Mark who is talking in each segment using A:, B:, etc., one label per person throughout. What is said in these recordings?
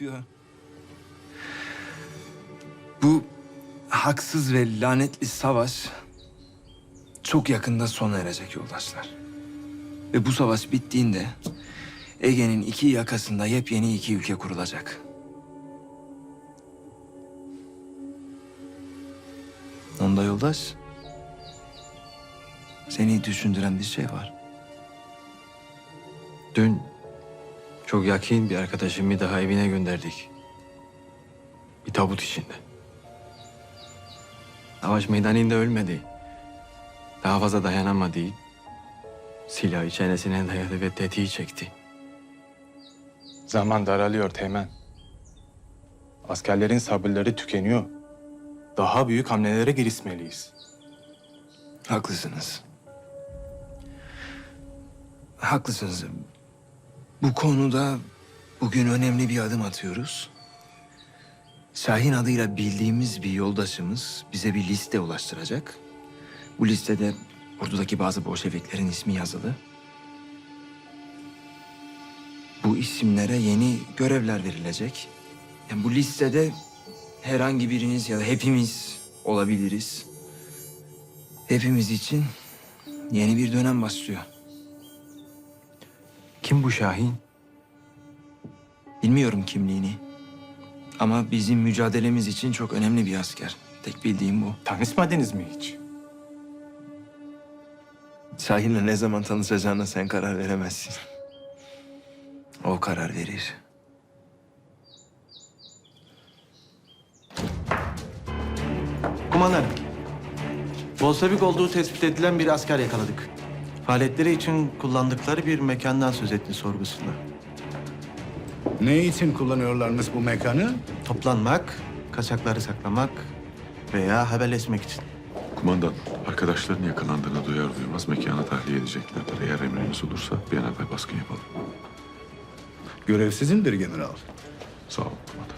A: yapıyor. Bu haksız ve lanetli savaş çok yakında sona erecek yoldaşlar. Ve bu savaş bittiğinde Ege'nin iki yakasında yepyeni iki ülke kurulacak. Onda yoldaş, seni düşündüren bir şey var.
B: Çok yakın bir arkadaşımı daha evine gönderdik. Bir tabut içinde. Savaş meydanında ölmedi. Daha fazla dayanamadı. Silahı çenesine dayadı ve tetiği çekti.
C: Zaman daralıyor Teğmen. Askerlerin sabırları tükeniyor. Daha büyük hamlelere girişmeliyiz.
A: Haklısınız. Haklısınız. Bu konuda bugün önemli bir adım atıyoruz. Şahin adıyla bildiğimiz bir yoldaşımız bize bir liste ulaştıracak. Bu listede ordudaki bazı Bolşeviklerin ismi yazılı. Bu isimlere yeni görevler verilecek. Yani bu listede herhangi biriniz ya da hepimiz olabiliriz. Hepimiz için yeni bir dönem başlıyor.
B: Kim bu Şahin?
A: Bilmiyorum kimliğini. Ama bizim mücadelemiz için çok önemli bir asker. Tek bildiğim bu.
C: Tanışmadınız mı hiç?
A: Şahin'le ne zaman tanışacağına sen karar veremezsin. O karar verir.
D: Kumandanım. Bolşevik olduğu tespit edilen bir asker yakaladık. Faaliyetleri için kullandıkları bir mekandan söz etti sorgusunda.
E: Ne için kullanıyorlarmış bu mekanı?
D: Toplanmak, kaçakları saklamak veya haberleşmek için.
F: Kumandan, arkadaşların yakalandığını duyar duymaz mekana tahliye edeceklerdir. Eğer emriniz olursa bir an evvel baskın yapalım.
E: Görev sizindir general.
F: Sağ olun kumandan.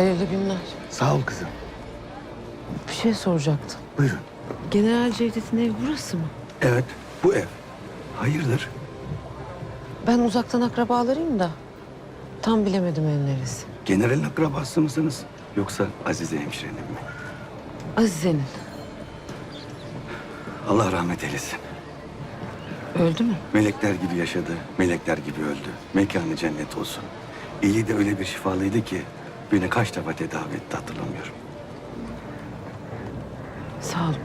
G: Hayırlı günler.
E: Sağ ol kızım.
G: Bir şey soracaktım.
E: Buyurun.
G: General Cevdet'in evi burası mı?
E: Evet, bu ev. Hayırdır?
G: Ben uzaktan akrabalarıyım da tam bilemedim ev neresi.
E: Generalin akrabası mısınız? Yoksa Azize hemşirenin mi?
G: Azize'nin.
E: Allah rahmet eylesin.
G: Öldü mü?
E: Melekler gibi yaşadı, melekler gibi öldü. Mekanı cennet olsun. Eli de öyle bir şifalıydı ki beni kaç defa tedavi etti hatırlamıyorum.
G: Sağ olun.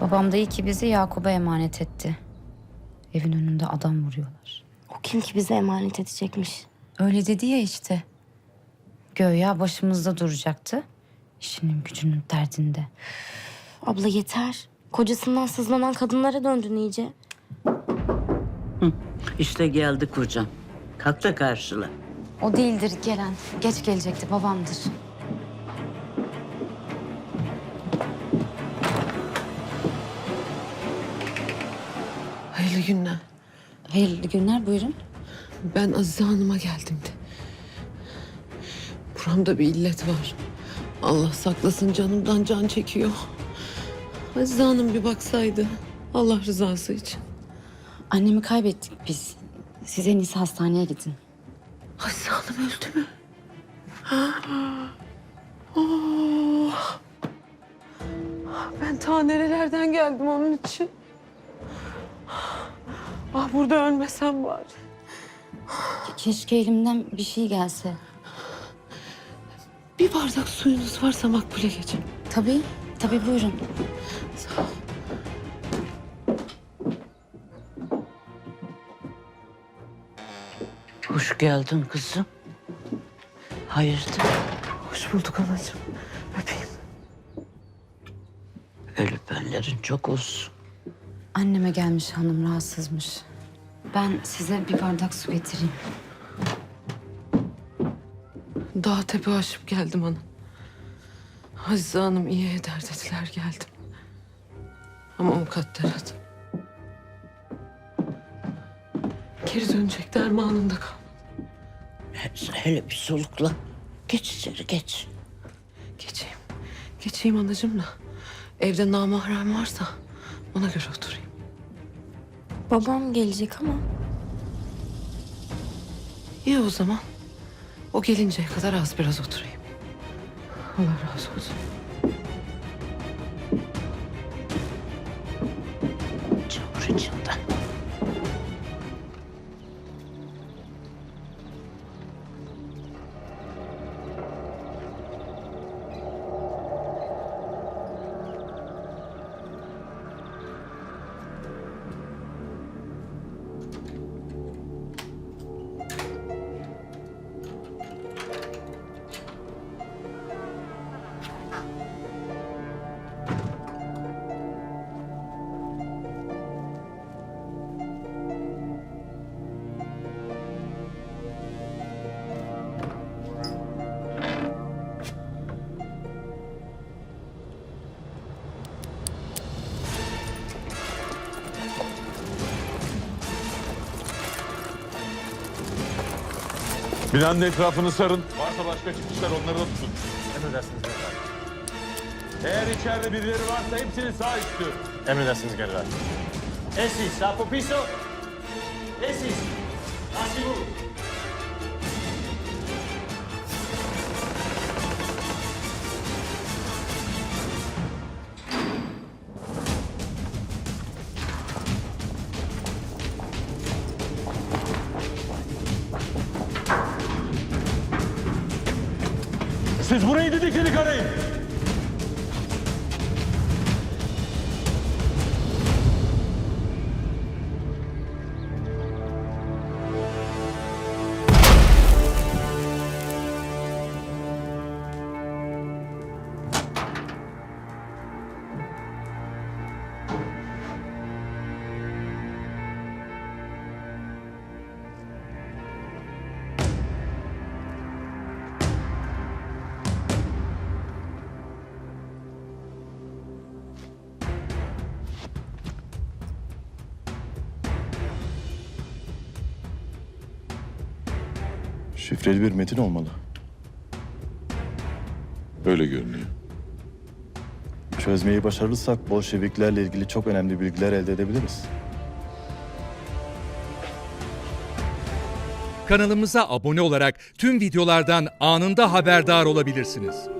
H: Babam da iyi ki bizi Yakup'a emanet etti. Evin önünde adam vuruyorlar.
I: O kim ki bize emanet edecekmiş?
H: Öyle dedi ya işte. Göya başımızda duracaktı. İşinin gücünün derdinde.
I: Abla yeter. Kocasından sızlanan kadınlara döndün iyice.
J: İşte geldi kocam. Kalk da karşıla.
H: O değildir gelen. Geç gelecekti babamdır.
G: Hayırlı günler.
H: Hayırlı günler buyurun.
G: Ben Azize Hanım'a geldim de. Buramda bir illet var. Allah saklasın canımdan can çekiyor. Azize Hanım bir baksaydı. Allah rızası için.
H: Annemi kaybettik biz. Siz en iyisi hastaneye gidin.
G: Azize Hanım öldü mü? Oh. Ben ta nerelerden geldim onun için. Ah burada ölmesem bari.
H: Keşke elimden bir şey gelse.
G: Bir bardak suyunuz varsa makbule geçin.
H: Tabii, tabii buyurun.
G: Sağ ol.
J: Hoş geldin kızım. Hayırdır?
G: Hoş bulduk anacığım. Öpeyim.
J: El öpenlerin çok olsun.
H: Anneme gelmiş hanım rahatsızmış. Ben size bir bardak su getireyim.
G: Dağ tepe aşıp geldim hanım. Azize Hanım iyi eder dediler geldim. Ama mukadderat. Geri dönecek dermanında kal.
J: He- Hele bir solukla. Geç içeri geç.
G: Geçeyim. Geçeyim anacığım da. Evde namahrem varsa ona göre oturayım.
I: Babam gelecek ama
G: İyi o zaman. O gelinceye kadar az biraz oturayım. Allah razı olsun.
F: Binanın etrafını sarın. Varsa başka çıkışlar onları da tutun. Emredersiniz efendim. Eğer içeride birileri varsa hepsini sağ istiyorum.
K: Emredersiniz general. Esis, a piso. Esis, así
F: Siz burayı didikleri arayın.
K: Şifreli bir metin olmalı.
F: Öyle görünüyor.
K: Çözmeyi başarırsak Bolşeviklerle ilgili çok önemli bilgiler elde edebiliriz.
L: Kanalımıza abone olarak tüm videolardan anında haberdar olabilirsiniz.